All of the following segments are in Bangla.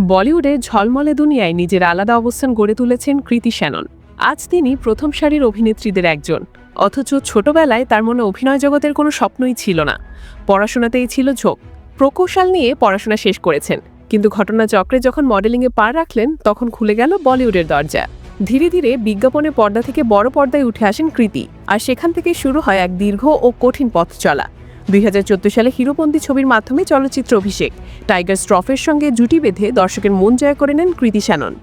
বলিউডে ঝলমলে দুনিয়ায় নিজের আলাদা অবস্থান গড়ে তুলেছেন কৃতি শ্যানন। আজ তিনি প্রথম সারির অভিনেত্রীদের একজন। অথচ ছোটবেলায় তার মনে অভিনয় জগতের কোনো স্বপ্নই ছিল না। পড়াশোনাতেই ছিল ঝোঁক। প্রকৌশল নিয়ে পড়াশোনা শেষ করেছেন। কিন্তু ঘটনাচক্রে যখন মডেলিংয়ে পা রাখলেন, তখন খুলে গেল বলিউডের দরজা। ধীরে ধীরে বিজ্ঞাপনের পর্দা থেকে বড় পর্দায় উঠে আসেন কৃতি। আর সেখান থেকে শুরু হয় এক দীর্ঘ ও কঠিন পথ চলা। দুই হাজার চোদ্দ সালে হিরোপন্থী ছবির মাধ্যমে চলচ্চিত্র অভিষেক। টাইগার স্ট্রফের সঙ্গে জুটি বেঁধে দর্শকের মন জয় করে নেন কৃতি শ্যানন।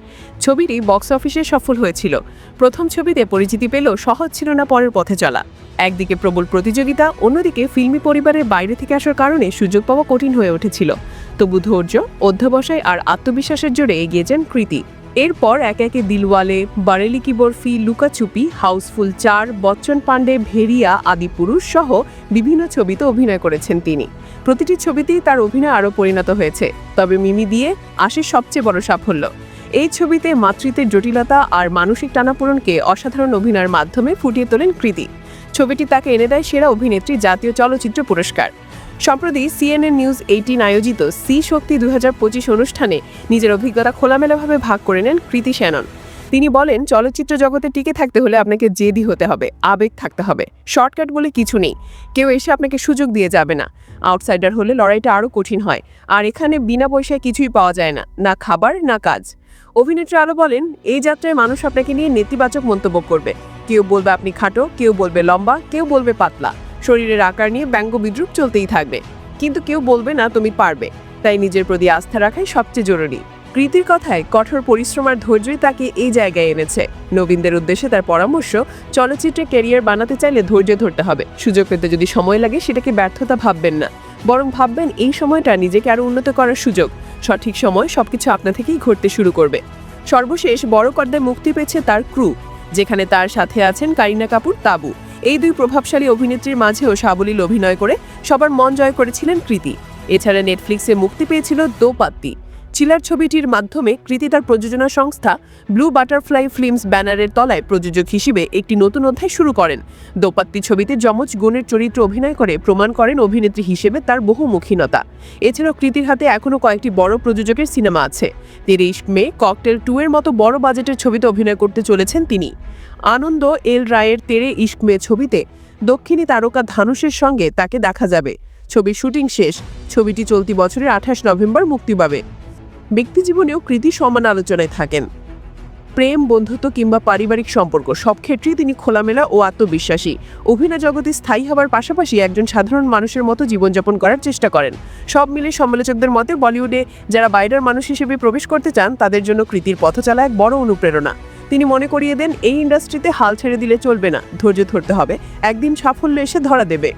ছবিটি বক্স অফিসে সফল হয়েছিল। প্রথম ছবিতে পরিচিতি পেলেও সহজ ছিল না পরের পথে চলা। একদিকে প্রবল প্রতিযোগিতা, অন্যদিকে ফিল্মি পরিবারের বাইরে থেকে আসার কারণে সুযোগ পাওয়া কঠিন হয়ে উঠেছিল। তবু ধৈর্য, অধ্যবসায় আর আত্মবিশ্বাসের জোরে এগিয়ে যান কৃতি। এরপর একে একে দিলওয়ালে, বারেলি কি বরফি লুকাচুপি, হাউসফুল চার, বচ্চন পাণ্ডে, ভেরিয়া আদি পুরুষ সহ বিভিন্ন ছবিতে অভিনয় করেছেন তিনি। প্রতিটি ছবিতেই তার অভিনয় আরও পরিণত হয়েছে। তবে মিমি দিয়ে আসে সবচেয়ে বড় সাফল্য। এই ছবিতে মাতৃত্বের জটিলতা আর মানসিক টানাপোড়নকে অসাধারণ অভিনয়ের মাধ্যমে ফুটিয়ে তোলেন কৃতি। ছবিটি তাকে এনে দেয় সেরা অভিনেত্রী জাতীয় চলচ্চিত্র পুরস্কার। সম্প্রতি সিএনএন নিউজ এইটিন আয়োজিত সি শক্তি দু হাজার পঁচিশ অনুষ্ঠানে নিজের অভিজ্ঞতা খোলামেলাভাবে ভাগ করে নেন কৃতি শ্যানন তিনি বলেন, চলচ্চিত্র জগতে টিকে থাকতে হলে আপনাকে জেদি হতে হবে, আবেগ থাকতে হবে। শর্টকাট বলে কিছু নেই। কেউ এসে আপনাকে সুযোগ দিয়ে যাবে না। আউটসাইডার হলে লড়াইটা আরও কঠিন হয়। আর এখানে বিনা পয়সায় কিছুই পাওয়া যায় না না খাবার, না কাজ। অভিনেত্রী আরও বলেন, এই যাত্রায় মানুষ আপনাকে নিয়ে নেতিবাচক মন্তব্য করবে। কেউ বলবে আপনি খাটো, কেউ বলবে লম্বা, কেউ বলবে পাতলা। শরীরের আকার নিয়ে ব্যঙ্গ বিদ্রুপ চলতেই থাকবে। কিন্তু কেউ বলবে না তুমি পারবে। তাই নিজের প্রতি আস্থা রাখাই সবচেয়ে জরুরি। কৃতির কথায় কঠোর পরিশ্রম আর ধৈর্যই তাকে এই জায়গায় এনেছে। নবীনদের উদ্দেশ্যে তার পরামর্শ, চলচ্চিত্রে ক্যারিয়ার বানাতে চাইলে ধৈর্য ধরতে হবে। সুযোগ পেতে যদি সময় লাগে, সেটাকে ব্যর্থতা ভাববেন না। বরং ভাববেন এই সময়টা নিজেকে আরও উন্নত করার সুযোগ। সঠিক সময় সবকিছু আপনা থেকেই ঘটতে শুরু করবে। সর্বশেষ বড় পর্দায় মুক্তি পেয়েছে তার ক্রু, যেখানে তার সাথে আছেন কারিনা কাপুর, তাবু। এই দুই প্রভাবশালী অভিনেত্রীর মাঝেও সাবলীল অভিনয় করে সবার মন জয় করেছিলেন কৃতি। এছাড়া নেটফ্লিক্সে মুক্তি পেয়েছিল দোপাত্তি। চিলার ছবিটির মাধ্যমে কৃতি তার প্রযোজনা সংস্থা ব্লু বাটারফ্লাই ফিল্মস ব্যানারের তলায় প্রযোজক হিসেবে একটি নতুন অধ্যায় শুরু করেন। দোপাত্তি ছবিতে যমজ গুণের চরিত্র অভিনয় করে প্রমাণ করেন অভিনেত্রী হিসেবে তার বহুমুখীনতা। এছাড়াও কৃতির হাতে এখনও কয়েকটি বড় প্রযোজকের সিনেমা আছে। তেরে ইস্ক মে ককটেল টু এর মতো বড় বাজেটের ছবিতে অভিনয় করতে চলেছেন তিনি। আনন্দ এল রায়ের তেরে ইস্ক মে ছবিতে দক্ষিণী তারকা ধানুষের সঙ্গে তাকে দেখা যাবে। ছবির শুটিং শেষ। ছবিটি চলতি বছরের আঠাশ নভেম্বর মুক্তি পাবে। ব্যক্তিজীবনেও কৃতি সমান আলোচনায় থাকেন। প্রেম, বন্ধুত্ব কিংবা পারিবারিক সম্পর্ক সব ক্ষেত্রেই তিনি খোলামেলা ও আত্মবিশ্বাসী। অভিনয় জগতে স্থায়ী হবার পাশাপাশি একজন সাধারণ মানুষের মতো জীবনযাপন করার চেষ্টা করেন। সব মিলে সমালোচকদের মতে বলিউডে যারা বাইরের মানুষ হিসেবে প্রবেশ করতে চান, তাদের জন্য কৃতির পথ পথচলা এক বড় অনুপ্রেরণা। তিনি মনে করিয়ে দেন, এই ইন্ডাস্ট্রিতে হাল ছেড়ে দিলে চলবে না, ধৈর্য ধরতে হবে, একদিন সাফল্য এসে ধরা দেবে।